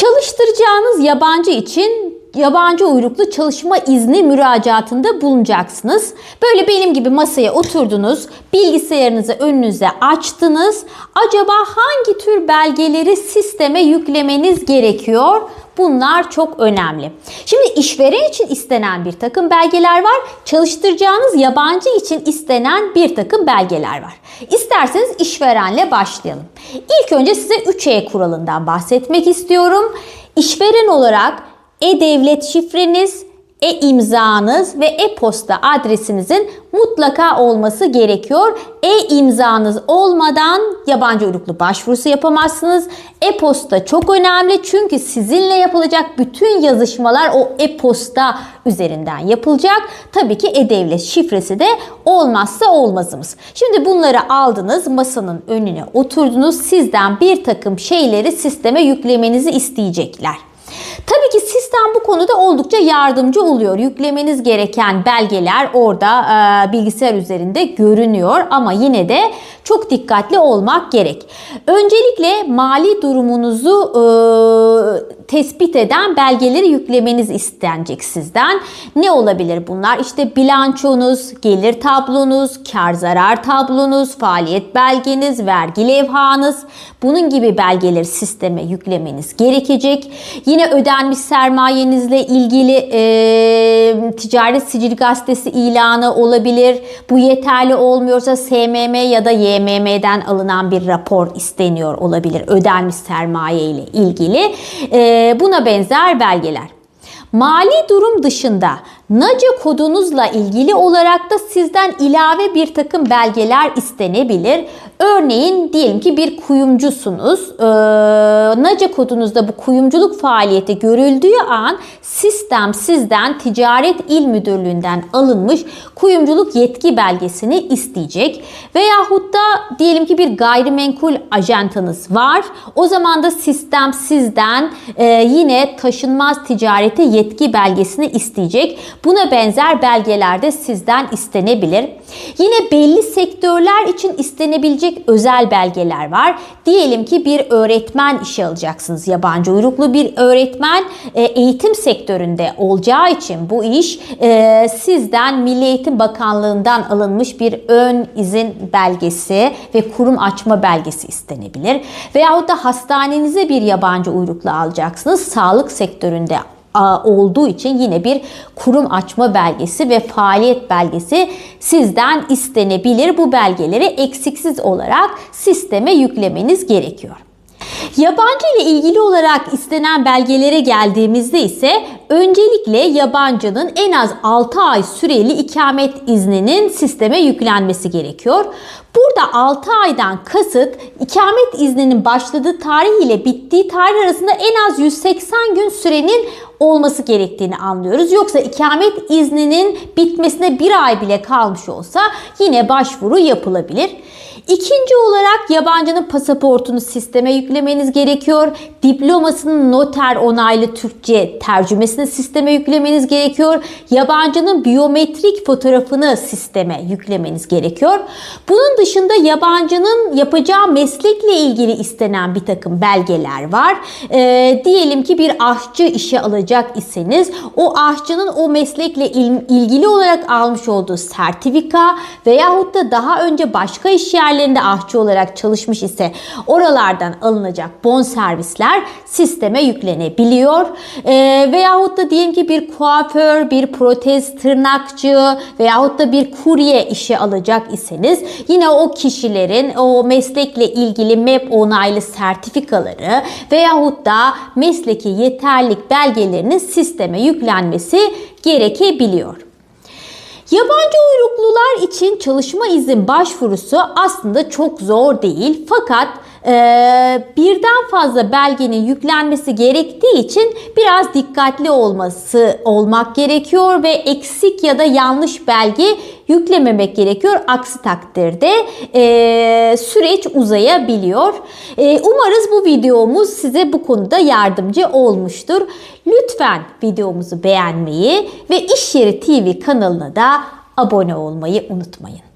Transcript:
Çalıştıracağınız yabancı için yabancı uyruklu çalışma izni müracaatında bulunacaksınız. Böyle benim gibi masaya oturdunuz, bilgisayarınızı önünüze açtınız. Acaba hangi tür belgeleri sisteme yüklemeniz gerekiyor? Bunlar çok önemli. Şimdi işveren için istenen bir takım belgeler var. Çalıştıracağınız yabancı için istenen bir takım belgeler var. İsterseniz işverenle başlayalım. İlk önce size 3E kuralından bahsetmek istiyorum. İşveren olarak e-devlet şifreniz, e-imzanız ve e-posta adresinizin mutlaka olması gerekiyor. E-imzanız olmadan yabancı uyruklu başvurusu yapamazsınız. E-posta çok önemli çünkü sizinle yapılacak bütün yazışmalar o e-posta üzerinden yapılacak. Tabii ki e-devlet şifresi de olmazsa olmazımız. Şimdi bunları aldınız, masanın önüne oturdunuz. Sizden bir takım şeyleri sisteme yüklemenizi isteyecekler. Tabii ki sistem bu konuda oldukça yardımcı oluyor. Yüklemeniz gereken belgeler orada e, bilgisayar üzerinde görünüyor ama yine de çok dikkatli olmak gerek. Öncelikle mali durumunuzu e, tespit eden belgeleri yüklemeniz istenecek sizden. Ne olabilir bunlar? İşte bilançonuz, gelir tablonuz, kar zarar tablonuz, faaliyet belgeniz, vergi levhanız. Bunun gibi belgeleri sisteme yüklemeniz gerekecek. Yine ödenmiş sermayenizle ilgili e, ticaret sicil gazetesi ilanı olabilir. Bu yeterli olmuyorsa SMM ya da YMM'den alınan bir rapor isteniyor olabilir ödenmiş sermaye ile ilgili. E, buna benzer belgeler. Mali durum dışında NACE kodunuzla ilgili olarak da sizden ilave bir takım belgeler istenebilir. Örneğin diyelim ki bir kuyumcusunuz. Ee, NACE kodunuzda bu kuyumculuk faaliyeti görüldüğü an sistem sizden Ticaret İl Müdürlüğü'nden alınmış kuyumculuk yetki belgesini isteyecek. Veyahut da diyelim ki bir gayrimenkul ajantanız var. O zaman da sistem sizden e, yine taşınmaz ticarete yetki belgesini isteyecek. Buna benzer belgeler de sizden istenebilir. Yine belli sektörler için istenebilecek özel belgeler var. Diyelim ki bir öğretmen işe alacaksınız. Yabancı uyruklu bir öğretmen e, eğitim sektöründe olacağı için bu iş e, sizden Milli Eğitim Bakanlığı'ndan alınmış bir ön izin belgesi ve kurum açma belgesi istenebilir. Veyahut da hastanenize bir yabancı uyruklu alacaksınız. Sağlık sektöründe olduğu için yine bir kurum açma belgesi ve faaliyet belgesi sizden istenebilir. Bu belgeleri eksiksiz olarak sisteme yüklemeniz gerekiyor. Yabancı ile ilgili olarak istenen belgelere geldiğimizde ise öncelikle yabancının en az 6 ay süreli ikamet izninin sisteme yüklenmesi gerekiyor. Burada 6 aydan kasıt ikamet izninin başladığı tarih ile bittiği tarih arasında en az 180 gün sürenin olması gerektiğini anlıyoruz. Yoksa ikamet izninin bitmesine bir ay bile kalmış olsa yine başvuru yapılabilir. İkinci olarak yabancının pasaportunu sisteme yüklemeniz gerekiyor. Diplomasının noter onaylı Türkçe tercümesini sisteme yüklemeniz gerekiyor. Yabancının biyometrik fotoğrafını sisteme yüklemeniz gerekiyor. Bunun dışında yabancının yapacağı meslekle ilgili istenen bir takım belgeler var. Ee, diyelim ki bir aşçı işe alacak iseniz o aşçının o meslekle ilgili olarak almış olduğu sertifika veyahut da daha önce başka iş yerlerinde aşçı olarak çalışmış ise oralardan alınacak bon servisler sisteme yüklenebiliyor. E, veyahut da diyelim ki bir kuaför, bir protez tırnakçı veyahut da bir kurye işe alacak iseniz yine o kişilerin o meslekle ilgili MEP onaylı sertifikaları veyahut da mesleki yeterlik belgelerinin sisteme yüklenmesi gerekebiliyor. Yabancı uyruklular için çalışma izin başvurusu aslında çok zor değil. Fakat birden fazla belgenin yüklenmesi gerektiği için biraz dikkatli olması olmak gerekiyor ve eksik ya da yanlış belge yüklememek gerekiyor. Aksi takdirde e, süreç uzayabiliyor. E, umarız bu videomuz size bu konuda yardımcı olmuştur. Lütfen videomuzu beğenmeyi ve İş Yeri TV kanalına da abone olmayı unutmayın.